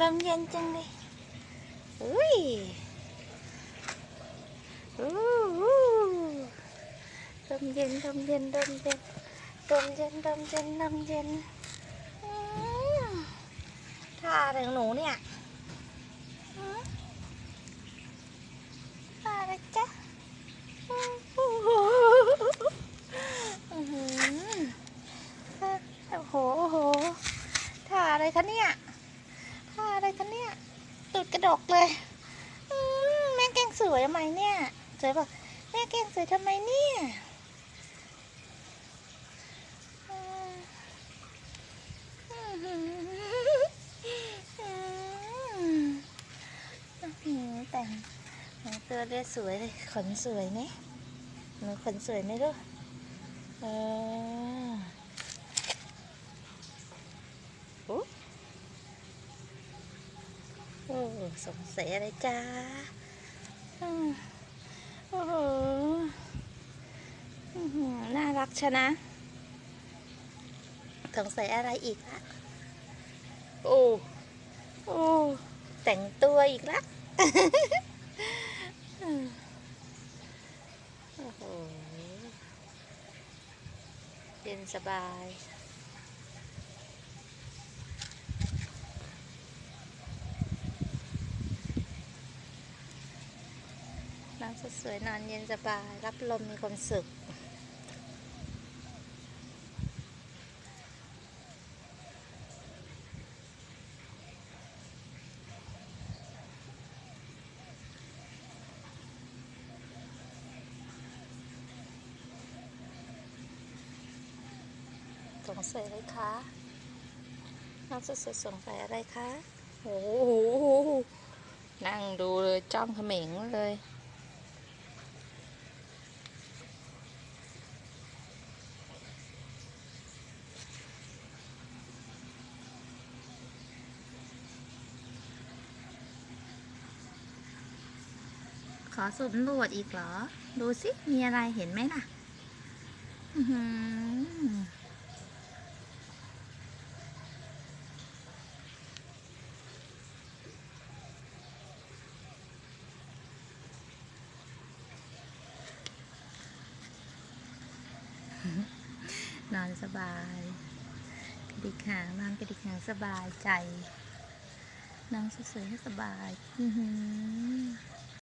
ลมเย็นจังเลยอุ้ยอู้หูลมเย็นลมเย็นลมเย็นลมเย็นลมเย็นลมเย็นอืมท่าอะไรของหนูเนี่ยหือท่าอะไรจ๊ะอื้อหืออื้อหือโอ้โหโอ้โหท่าอะไรคะเนี่ย ท่าอะไรคะเนี่ยตุ ดกระดกเลยมแม่แกงสวยทำไมเนี่ยสวยบอกแม่แกงสวยทำไมเนี่ยอืมอืมอืมอืมแต่งหนูตัวเรียสวยเลยขนสวยไหมหนูขนสวยไหมลูกเออ โอ้ สงสัยอะไรจ้าโอ้โหน่ารักชนะ สงสัยอะไรอีกละโอ้โอ้แต่งตัวอีกละโอ้โหเย็นสบาย นอน สวยๆนอนเย็นสบาย รับลมมีความสุขสงสัยอะไรคะน้องสวยๆสงสัยอะไรคะ โอ้โห นั่งดูเลยจ้องเขม็งเลย ขอสำรวจอีกเหรอ ดูสิ มีอะไรเห็นไหมล่ะนอนสบายกระดิกหางนอนกระดิกหางสบายใจ นอนสวยๆให้สบาย อือหือ